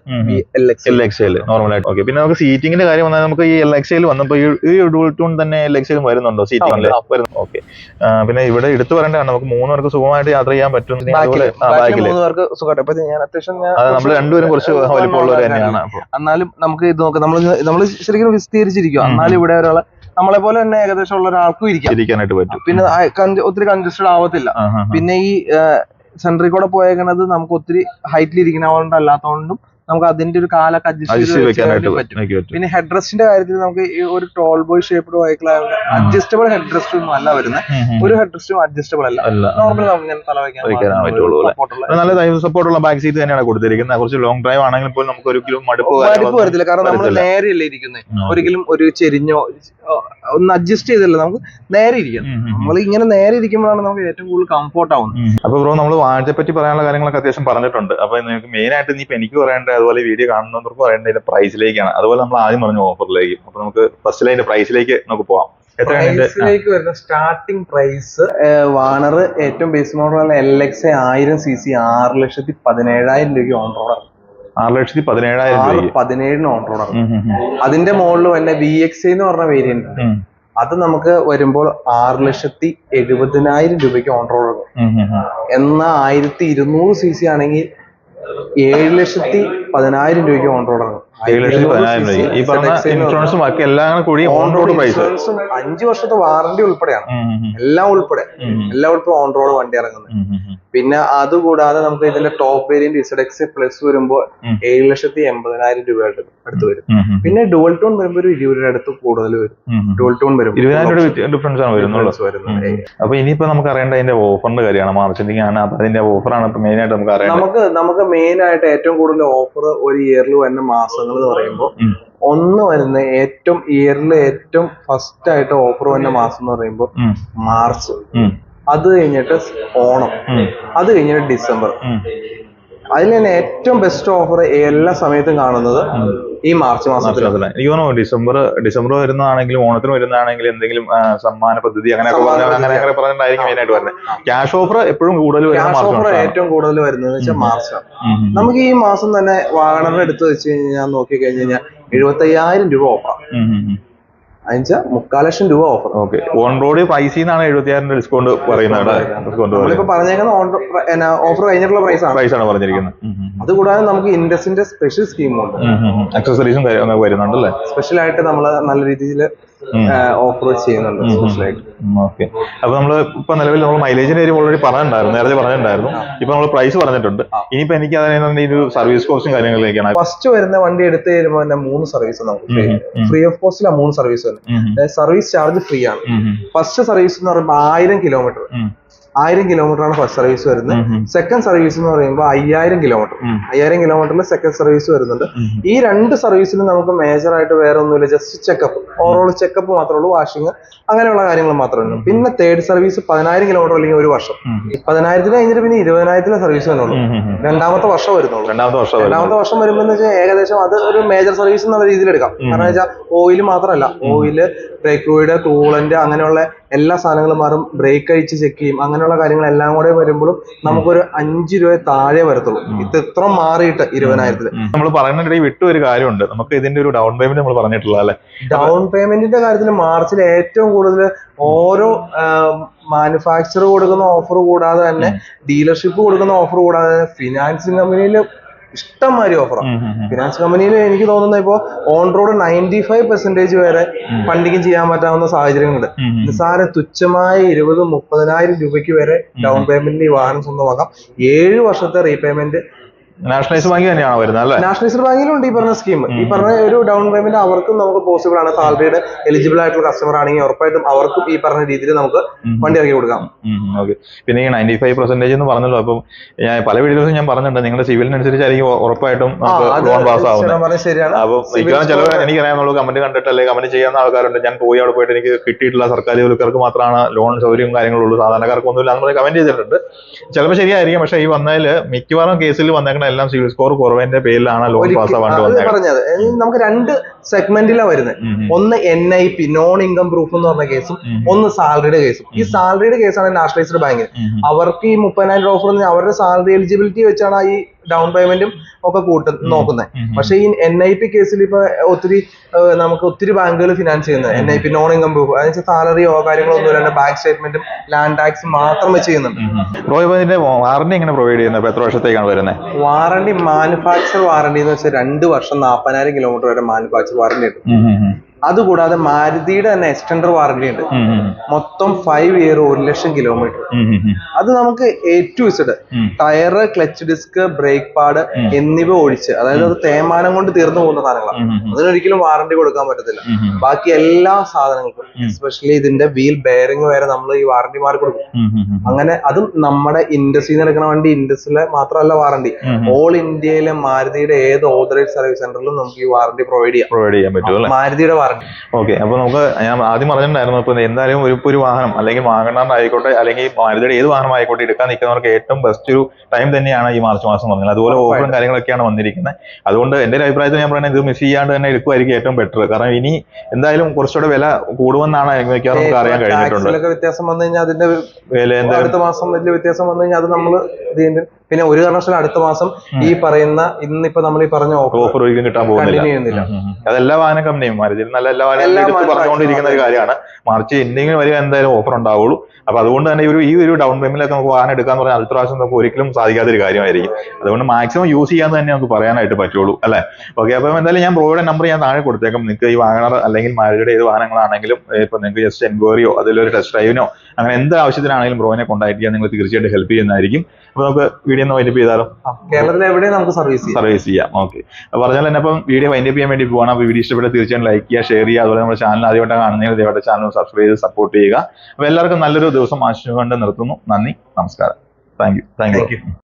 എൽ എക്സ് നോർമൽ ആയിട്ട്. ഓക്കെ പിന്നെ നമുക്ക് സീറ്റിംഗിന്റെ കാര്യം വന്നാൽ നമുക്ക് ഈ എൽ എക്സ് വന്നപ്പോൾ ഈ ഡുവൽ ടൂൺ തന്നെ എൽ എക്സ് വരുന്നുണ്ടോ സീറ്റിംഗിൽ ആ, വരുന്നു ഓക്കെ പിന്നെ ഇവിടെ എടുത്തു പറയേണ്ടതാണ് നമുക്ക് മൂന്ന് പേർക്ക് സുഖമായിട്ട് യാത്ര ചെയ്യാൻ പറ്റും. പേർക്ക് സുഖമായിട്ട്. ഞാൻ അത്യാവശ്യം അത് നമ്മൾ രണ്ടുപേരും കുറച്ച് വലിപ്പമുള്ളവർ തന്നെയാണ്. എന്നാലും നമുക്ക് ഇത് നോക്കാം. നമ്മൾ നമ്മൾ ശരിക്കും വിസ്തീരിച്ചിരിക്കും. എന്നാലും ഇവിടെ ഒരാളെ നമ്മളെ പോലെ തന്നെ ഏകദേശം ഉള്ള ഒരാൾക്കും ഇരിക്കാം. ഇരിക്കാനായിട്ട് പറ്റും. പിന്നെ ഒത്തിരി കൺജസ്റ്റഡ് ആവത്തില്ല. പിന്നെ ഈ സെൻട്രിൽ കൂടെ പോയേക്കണത് നമുക്ക് ഒത്തിരി ഹൈറ്റിൽ ഇരിക്കുന്ന അല്ലാത്തതുകൊണ്ടും നമുക്ക് അതിന്റെ ഒരു കാലൊക്കെ അഡ്ജസ്റ്റ് വെക്കാനായിട്ട് പറ്റും. പിന്നെ ഹെഡ് റെസ്റ്റിന്റെ കാര്യത്തിൽ നമുക്ക് ഒരു ടോൾ ബോയ് ഷേപ്ഡ് വെഹിക്കിൾ ആയതുകൊണ്ട് അഡ്ജസ്റ്റബിൾ ഹെഡ് റെസ്റ്റ് ഒന്നും അല്ല വരുന്നത്. ഒരു ഹെഡ് റെസ്റ്റും അഡ്ജസ്റ്റബിൾ അല്ല. നോർമൽ നമുക്ക് ഇങ്ങനെ തല വെക്കാൻ പറ്റുള്ളൂ? നല്ല സപ്പോർട്ട് ഉള്ള ബാക്ക് സീറ്റ് തന്നെയാണ് കൊടുത്തിരിക്കുന്നത്. കുറച്ച് ലോങ് ഡ്രൈവ് ആണെങ്കിൽ പോലും നമുക്ക് ഒരിക്കലും മടുപ്പ് മടുപ്പ് വരത്തില്ല. കാരണം നമ്മൾ. നേരെയല്ലേ ഇരിക്കുന്നത് ഒരിക്കലും ഒരു ചെരിഞ്ഞോ ഒന്ന് അഡ്ജസ്റ്റ് ചെയ്തല്ലേ? നമുക്ക് നേരെ ഇരിക്കാം. നമ്മൾ ഇങ്ങനെ നേരെ ഇരിക്കുമ്പോഴാണ് നമുക്ക് ഏറ്റവും കൂടുതൽ കംഫോർട്ട് ആവുന്നത്. അപ്പൊ ബ്രോ നമ്മൾ വാഴത്തെ പറ്റി പറയാനുള്ള കാര്യങ്ങളൊക്കെ അത്യാവശ്യം പറഞ്ഞിട്ടുണ്ട്. അപ്പൊ നിങ്ങൾക്ക് മെയിൻ ആയിട്ട് ഇനി എനിക്ക് പറയേണ്ടത് അതുപോലെ വീഡിയോ കാണുന്നവർക്ക് പറയേണ്ടത് ഇതിന്റെ പ്രൈസിലേക്കാണ് അതുപോലെ നമ്മൾ ആദ്യം പറഞ്ഞ ഓഫറിലേക്ക് അപ്പൊ നമുക്ക് ഫസ്റ്റ് അതിന്റെ പ്രൈസിലേക്ക് നമുക്ക് പോവാം. പ്രൈസിലേക്ക് വരുന്ന സ്റ്റാർട്ടിംഗ് പ്രൈസ് വാണർ ഏറ്റവും ബേസ് മോഡൽ എൽ എക്സ് ആയിരം സി സി ആറ് ലക്ഷത്തി പതിനേഴായിരം രൂപയ്ക്ക് ഓൺ റോഡർ ആറ് ലക്ഷത്തി പതിനേഴായിരം പതിനേഴിന് ഓൺ ഉം. അതിന്റെ മുകളിൽ തന്നെ വി എക്സ് എന്ന് പറഞ്ഞ വേരിയന്റ് അത് നമുക്ക് വരുമ്പോൾ ആറ് ലക്ഷത്തി എഴുപതിനായിരം രൂപയ്ക്ക് ഓൺ റോഡ് എന്നാ. ആയിരത്തി ഇരുന്നൂറ് സി സി ആണെങ്കിൽ ഏഴ് ലക്ഷത്തി പതിനായിരം രൂപയ്ക്ക് ഓൺ റോഡർ ഏഴ് ലക്ഷത്തി പതിനായിരം രൂപ ഈ പറഞ്ഞ ഇൻഷുറൻസും ബാക്കി എല്ലാം കൂടി ഓൺ റോഡ് അഞ്ചു വർഷത്തെ വാറണ്ടി ഉൾപ്പെടെയാണ്. എല്ലാം ഉൾപ്പെടെ. എല്ലാം ഉൾപ്പെടെ ഓൺ റോഡ് വണ്ടി ഇറങ്ങുന്നത്. പിന്നെ അതുകൂടാതെ നമുക്ക് ഇതിന്റെ ടോപ്പ് വേരിയന്റ് ഇസഡെക്സ് പ്ലസ് വരുമ്പോൾ. ഏഴ് ലക്ഷത്തി എൺപതിനായിരം രൂപയുടെ അടുത്ത് വരും. പിന്നെ ഡുവൽ ടോൺ വരുമ്പോൾ ഒരു ഇരുപത് രൂപയുടെ അടുത്ത് കൂടുതൽ വരും. ഡുവൽ ടോൺ വരും ഡിഫറൻസ് ആണ് വരുന്നത്. അപ്പൊ ഇനിയിപ്പോ നമുക്ക് അറിയേണ്ട അതിന്റെ ഓഫറിന്റെ കാര്യമാണ്. മാർച്ചിന്റെ ആണ്. അപ്പൊ അതിന്റെ ഓഫറാണ് മെയിൻ ആയിട്ട് നമുക്ക് അറിയാം നമുക്ക് നമുക്ക് മെയിൻ ആയിട്ട് ഏറ്റവും കൂടുതൽ ഓഫർ ഒരു ഇയറിൽ വരുന്ന മാസങ്ങൾ എന്ന് പറയുമ്പോൾ ഒന്ന് വരുന്ന ഏറ്റവും ഇയറിൽ ഏറ്റവും ഫസ്റ്റ് ആയിട്ട് ഓഫർ വരുന്ന മാസം എന്ന് പറയുമ്പോൾ മാർച്ച്. അത് കഴിഞ്ഞിട്ട് ഓണം. അത് കഴിഞ്ഞിട്ട് ഡിസംബർ. അതിൽ തന്നെ ഏറ്റവും ബെസ്റ്റ് ഓഫർ എല്ലാ സമയത്തും കാണുന്നത് ഈ മാർച്ച് മാസത്തിൽ. എനിക്ക് തോന്നുന്നു ഡിസംബർ ഡിസംബർ വരുന്നതാണെങ്കിലും ഓണത്തിന് വരുന്നതാണെങ്കിലും എന്തെങ്കിലും സമ്മാന പദ്ധതി അങ്ങനെയൊക്കെ അങ്ങനെ പറഞ്ഞിട്ടായിരിക്കും മെയിൻ ആയിട്ട് വരുന്നത്. ക്യാഷ് ഓഫർ എപ്പോഴും കൂടുതൽ ക്യാഷ് ഓഫർ ഏറ്റവും കൂടുതൽ വരുന്നത് വെച്ചാൽ മാർച്ചാണ് നമുക്ക് ഈ മാസം തന്നെ വാഗണർ എടുത്തു വെച്ച് കഴിഞ്ഞാൽ നോക്കി കഴിഞ്ഞ് കഴിഞ്ഞാൽ എഴുപത്തയ്യായിരം രൂപ ഓഫർ ഉം. മുക്കാൽ ലക്ഷം രൂപ ഓഫർ ഓക്കെ ഓൺ റോഡ് പ്രൈസിൽ നിന്നാണ് എഴുപത്തിയായിരം ഡിസ്കൗണ്ട് പറയുന്നത് നമ്മളിപ്പോ പറഞ്ഞേക്കുന്ന ഓഫർ കഴിഞ്ഞിട്ടുള്ള പ്രൈസ് ആണ്. പ്രൈസ് ആണ് പറഞ്ഞിരിക്കുന്നത്. ഉം, കൂടാതെ അതുകൂടാതെ നമുക്ക് ഇൻഡസിന്റെ സ്പെഷ്യൽ സ്കീമുണ്ട്. അക്സസറീസും വരുന്നുണ്ട് സ്പെഷ്യൽ ആയിട്ട് നമ്മൾ നല്ല രീതിയിൽ ഓഫർ ചെയ്യുന്നുണ്ട് ഓക്കെ. അപ്പൊ നമ്മൾ ഇപ്പൊ നിലവിൽ നമ്മൾ മൈലേജിന്റെ കാര്യം ഓൾറെഡി പറഞ്ഞിട്ടുണ്ടായിരുന്നു നേരത്തെ പറഞ്ഞിട്ടുണ്ടായിരുന്നു. ഇപ്പൊ നമ്മൾ പ്രൈസ് പറഞ്ഞിട്ടുണ്ട്. ഇനിയിപ്പോ എനിക്ക് അതിന് ഒരു സർവീസ് കോസ്റ്റും കാര്യങ്ങളിലേക്കാണ്. ഫസ്റ്റ് വരുന്ന വണ്ടി എടുത്തു കഴിയുമ്പോൾ തന്നെ മൂന്ന് സർവീസ് നമുക്ക് ഫ്രീ ഓഫ് കോസ്റ്റിലാണ് മൂന്ന് സർവീസ് വരുന്നത്. സർവീസ് ചാർജ് ഫ്രീ ആണ്. ഫസ്റ്റ് സർവീസ് എന്ന് പറയുമ്പോൾ ആയിരം കിലോമീറ്റർ ആയിരം കിലോമീറ്റർ ആണ് ഫസ്റ്റ് സർവീസ് വരുന്നത് സെക്കൻഡ് സർവീസ് എന്ന് പറയുമ്പോൾ അയ്യായിരം കിലോമീറ്റർ. അയ്യായിരം കിലോമീറ്ററിൽ സെക്കൻഡ് സർവീസ് വരുന്നുണ്ട്. ഈ രണ്ട് സർവീസിലും നമുക്ക് മേജർ ആയിട്ട് വേറെ ഒന്നുമില്ല ജസ്റ്റ് ചെക്കപ്പ് ഓവറോൾ ചെക്കപ്പ് മാത്രമേ ഉള്ളൂ വാഷിംഗ് അങ്ങനെയുള്ള കാര്യങ്ങൾ മാത്രമേ ഉള്ളൂ. പിന്നെ തേർഡ് സർവീസ് പതിനായിരം കിലോമീറ്റർ അല്ലെങ്കിൽ ഒരു വർഷം. പതിനായിരത്തിന് കഴിഞ്ഞിട്ട് പിന്നെ ഇരുപതിനായിരത്തിലെ സർവീസ് ഉം. രണ്ടാമത്തെ വർഷം വരുന്നുള്ളൂ. രണ്ടാമത്തെ വർഷം. രണ്ടാമത്തെ വർഷം വരുമ്പോൾ എന്ന് വെച്ചാൽ ഏകദേശം അത് ഒരു മേജർ സർവീസ് എന്നുള്ള രീതിയിൽ എടുക്കാം. കാരണം വെച്ചാൽ ഓയിൽ മാത്രമല്ല. ഓയിൽ ബ്രേക്ക് ഫ്ലൂയിഡ് കൂളന്റ് അങ്ങനെയുള്ള എല്ലാ സാധനങ്ങളും മാറും. ബ്രേക്ക് അഴിച്ച് ചെക്ക് ചെയ്യും. അങ്ങനെയുള്ള കാര്യങ്ങളെല്ലാം കൂടെ വരുമ്പോഴും നമുക്കൊരു അഞ്ച് രൂപ താഴെ വരത്തുള്ളൂ. ഇത് ഇത്ര മാറിയിട്ട് ഇരുപതിനായിരത്തിൽ. നമ്മൾ പറയുന്നതിനിടയിൽ വിട്ടു ഒരു കാര്യമുണ്ട്. നമുക്ക് ഇതിന്റെ ഒരു ഡൗൺ പേയ്മെന്റ് നമ്മൾ പറഞ്ഞിട്ടുള്ള അല്ലെ? ഡൗൺ പേയ്മെന്റിന്റെ കാര്യത്തിൽ മാർച്ചിൽ ഏറ്റവും കൂടുതൽ ഓരോ മാനുഫാക്ചർ കൊടുക്കുന്ന ഓഫർ കൂടാതെ തന്നെ ഡീലർഷിപ്പ് കൊടുക്കുന്ന ഓഫർ കൂടാതെ തന്നെ ഫിനാൻസിങ് കമ്പനിയിൽ ഇഷ്ടംമാതിരി ഓഫറാണ് ഫിനാൻസ് കമ്പനിയിൽ എനിക്ക് തോന്നുന്നത് ഇപ്പോ on road ninety five percentage വരെ ഫണ്ടിങ് ചെയ്യാൻ പറ്റാവുന്ന സാഹചര്യങ്ങളുണ്ട്. നിസ്സാര തുച്ഛമായ ഇരുപത് മുപ്പതിനായിരം രൂപയ്ക്ക് വരെ ഡൗൺ പേയ്മെന്റിൽ ഈ വാഹനം സ്വന്തമാക്കാം. ഏഴ് വർഷത്തെ റീപേയ്മെന്റ് നാഷണലൈസ് ബാങ്ക് തന്നെയാണോ വരുന്നത് അല്ലേ? നാഷണലൈസ്ഡ് ബാങ്കിലുണ്ട് ഈ പറഞ്ഞ സ്കീം. ഈ പറഞ്ഞ ഒരു ഡൗൺ പേയ്മെന്റ് അവർക്കും നമുക്ക് പോസിബിൾ ആണ്. സാലറിയുടെ എലിജിബിൾ ആയിട്ടുള്ള കസ്റ്റമർ ആണെങ്കിൽ ഉറപ്പായിട്ടും അവർക്കും ഈ പറഞ്ഞ രീതിയിൽ നമുക്ക് വണ്ടി ഇറക്കി കൊടുക്കാം. ഓക്കെ പിന്നെ ഈ നയന്റി ഫൈവ് പെർസെന്റേജ് എന്ന് പറഞ്ഞല്ലോ അപ്പം ഞാൻ പല വീഡിയോസും ഞാൻ പറഞ്ഞിട്ടുണ്ട്. നിങ്ങളുടെ സിവിലിന് അനുസരിച്ചായിരിക്കും ഉറപ്പായിട്ടും ലോൺ പാസ് ആവുന്നത്. ചേട്ടൻ ശരിയാണ്. അപ്പൊ മിക്കവാറും ചിലവ് score- എനിക്കറിയാമുള്ളൂ കമന്റ് കണ്ടിട്ട് അല്ലെങ്കിൽ കമന്റ് ചെയ്യാവുന്ന ആൾക്കാരുണ്ട്. ഞാൻ പോയി അവിടെ പോയിട്ട് എനിക്ക് കിട്ടിയിട്ടുള്ള സർക്കാർ ജോലിക്കാർക്ക് മാത്രമാണ് ലോൺ സൗകര്യവും കാര്യങ്ങളുള്ളൂ സാധാരണക്കാർക്ക് ഒന്നുമില്ല എന്ന് കമന്റ് ചെയ്തിട്ടുണ്ട്. ചിലപ്പോൾ ശരിയായിരിക്കും പക്ഷേ ഈ വന്നതിൽ മിക്കവാറും കേസിൽ വന്നേക്കുന്ന എല്ലാം സിവിൽ സ്കോർ കുറവിന്റെ പേരിലാണ് ലോൺ പാസ് ആവാണ്ട് പറഞ്ഞത്. നമുക്ക് രണ്ട് സെഗ്മെന്റിലാണ് വരുന്നത് ഒന്ന് N I P non income proof എന്ന് പറഞ്ഞ കേസും ഒന്ന് സാലറിയുടെ കേസും ഈ സാലറിയുടെ കേസാണ് നാഷണലൈസ്ഡ് ഉം. അവർക്ക് ഈ മുപ്പതിനായിരം ഓഫർ അവരുടെ സാലറി എലിജിബിലിറ്റി വെച്ചാണ് ഈ ഡൗൺ പേയ്മെന്റും ഒക്കെ കൂട്ട നോക്കുന്നത്. പക്ഷേ ഈ എൻ ഐ പി കേസിൽ ഇപ്പൊ ഒത്തിരി നമുക്ക് ഒത്തിരി ബാങ്കുകൾ ഫിനാൻസ് ചെയ്യുന്നത്. N I P non income proof അതായത് സാലറിയോ കാര്യങ്ങളോ ഒന്നും ഇല്ലാണ്ട് ബാങ്ക് സ്റ്റേറ്റ്മെന്റും ലാൻഡ് ടാക്സ് മാത്രം വെച്ച് ചെയ്യുന്നുണ്ട്. ഇപ്പൊ ഇതിന്റെ വാറന്റി എങ്ങനെ പ്രൊവൈഡ് ചെയ്യുന്നത്? എത്ര വർഷത്തേക്കാണ് വരുന്നത്? വാറണ്ടി മാനുഫാക്ചർ വാറണ്ടി എന്ന് വെച്ചാൽ രണ്ട് വർഷം നാൽപ്പതിനായിരം കിലോമീറ്റർ വരെ മാനുഫാക്ചർ വാറണ്ടി ഉണ്ട് അതുകൂടാതെ മാരുതിയുടെ തന്നെ എക്സ്റ്റൻഡർ വാറന്റി ഉണ്ട്. മൊത്തം ഫൈവ് ഇയർ ഒരു ലക്ഷം കിലോമീറ്റർ അത് നമുക്ക് A to Z. Tyre clutch disc brake pad എന്നിവ ഒഴിച്ച് അതായത് അത് തേമാനം കൊണ്ട് തീർന്നു പോകുന്ന സാധനങ്ങളാണ്. അതിനൊരിക്കലും വാറന്റി കൊടുക്കാൻ പറ്റത്തില്ല. ബാക്കി എല്ലാ സാധനങ്ങൾക്കും എസ്പെഷ്യലി ഇതിന്റെ വീൽ ബെയറിംഗ് വരെ നമ്മൾ ഈ വാറന്റി മാർക്ക് കൊടുക്കും. അങ്ങനെ അതും നമ്മുടെ ഇൻഡസ്ട്രിയിൽ നിന്ന് എടുക്കുന്ന വണ്ടി ഇൻഡസ്ട്രിയിലെ മാത്രമല്ല വാറന്റി ഓൾ ഇന്ത്യയിലെ മാരുതിയുടെ ഏത് ഓതറൈസ് സർവീസ് സെന്ററിലും നമുക്ക് ഈ വാറന്റി പ്രൊവൈഡ് ചെയ്യാം. പ്രൊവൈഡ് ചെയ്യാൻ പറ്റും മാരുതിയുടെ വാറണ്ടി ഓക്കെ അപ്പൊ നമുക്ക് ഞാൻ ആദ്യം പറഞ്ഞിട്ടുണ്ടായിരുന്നു ഇപ്പൊ എന്തായാലും ഒരു ഒരു വാഹനം അല്ലെങ്കിൽ വാഗണർ ആയിക്കോട്ടെ അല്ലെങ്കിൽ മാരുതിയുടെ ഏത് വാഹനം ആയിക്കോട്ടെ എടുക്കാൻ നിൽക്കുന്നവർക്ക് ഏറ്റവും ബെസ്റ്റ് ഒരു ടൈം തന്നെയാണ് ഈ മാർച്ച് മാസം പറഞ്ഞത്. അതുപോലെ ഓഫറും കാര്യങ്ങളൊക്കെയാണ് വന്നിരിക്കുന്നത്. അതുകൊണ്ട് എന്റെ ഒരു അഭിപ്രായത്തിൽ ഞാൻ പറയുന്നത് ഇത് മിസ് ചെയ്യാണ്ട് തന്നെ എടുക്കുമായിരിക്കും ഏറ്റവും ബെറ്റർ കാരണം ഇനി എന്തായാലും കുറച്ചുകൂടെ വില കൂടുമെന്നാണ് മിക്കവാറും നമുക്ക് അറിയാൻ കഴിഞ്ഞിട്ടുണ്ട്. വ്യത്യാസം വന്നു കഴിഞ്ഞാൽ അതിന്റെ വില എന്താ അടുത്ത മാസം വലിയ വ്യത്യാസം വന്നു കഴിഞ്ഞാൽ അത് നമ്മൾ പിന്നെ ഒരു കാരണവശാലും അടുത്ത മാസം ഈ പറയുന്ന ഇന്നിപ്പോ നമ്മൾ ഈ പറഞ്ഞ ഓഫർ ഒരിക്കലും കിട്ടാൻ പോകുന്നില്ല. കണ്ടിന്യൂ ചെയ്യുന്നില്ല. ഉം, ഉം. അത് എല്ലാ വാഹന കമ്പനിയും നല്ല എല്ലാ വാഹനം പറഞ്ഞുകൊണ്ടിരിക്കുന്ന ഒരു കാര്യമാണ്. മാർച്ച് എന്തെങ്കിലും വരെ എന്തായാലും ഓഫർ ഉണ്ടാവുള്ളൂ. അപ്പൊ അതുകൊണ്ട് തന്നെ ഒരു ഈ ഒരു ഡൗൺ പേയ്മെന്റിലൊക്കെ നമുക്ക് വാഹനം എടുക്കാന്ന് പറഞ്ഞാൽ അടുത്ത പ്രാവശ്യം നമുക്ക് ഒരിക്കലും സാധിക്കാത്ത ഒരു കാര്യമായിരിക്കും. അതുകൊണ്ട് മാക്സിമം യൂസ് ചെയ്യാന്ന് തന്നെ നമുക്ക് പറയാനായിട്ട് പറ്റുള്ളൂ അല്ലെ? ഓക്കെ അപ്പൊ എന്തായാലും ഞാൻ ബ്രോയുടെ നമ്പർ ഞാൻ താഴെ കൊടുത്തേക്കും. നിങ്ങൾക്ക് ഈ വാഹന അല്ലെങ്കിൽ മാരുതിയുടെ ഏത് വാഹനങ്ങളാണെങ്കിലും ഇപ്പൊ നിങ്ങൾക്ക് ജസ്റ്റ് എൻക്വയറിയോ അതിലൊരു ടെസ്റ്റ് ഡ്രൈവിനോ അങ്ങനെ എന്ത് ആവശ്യത്തിനാണെങ്കിലും ബ്രോയിനെ കോൺടാക്ട് ചെയ്യാൻ നിങ്ങൾ തീർച്ചയായിട്ടും ഹെൽപ്പ് ചെയ്യുന്നതായിരിക്കും. അപ്പൊ നമുക്ക് വീഡിയോ ഒന്ന് വൈൻഡപ്പ് ചെയ്താലോ? കേരളത്തിലെ കേരളത്തിൽ എവിടെയും നമുക്ക് സർവീസ് സർവീസ് ചെയ്യാം ഓക്കെ പറഞ്ഞാൽ തന്നെ ഇപ്പം വീഡിയോ വൈൻഡപ്പ് ചെയ്യാൻ വേണ്ടി പോകണം അപ്പോൾ വീഡിയോ ഇഷ്ടപ്പെട്ട തീർച്ചയായും ലൈക്ക് ചെയ്യുക ഷെയർ ചെയ്യുക. അതുപോലെ നമ്മുടെ ചാനൽ ആദ്യമായിട്ട് കാണുന്നതിന് ദയവായിട്ട് ചാനൽ സബ്സ്ക്രൈബ് ചെയ്ത് സപ്പോർട്ട് ചെയ്യുക. അപ്പോൾ എല്ലാവർക്കും നല്ലൊരു ദിവസം ആശംസിച്ചുകൊണ്ട് നിർത്തുന്നു. നന്ദി നമസ്കാരം. Thank you thank you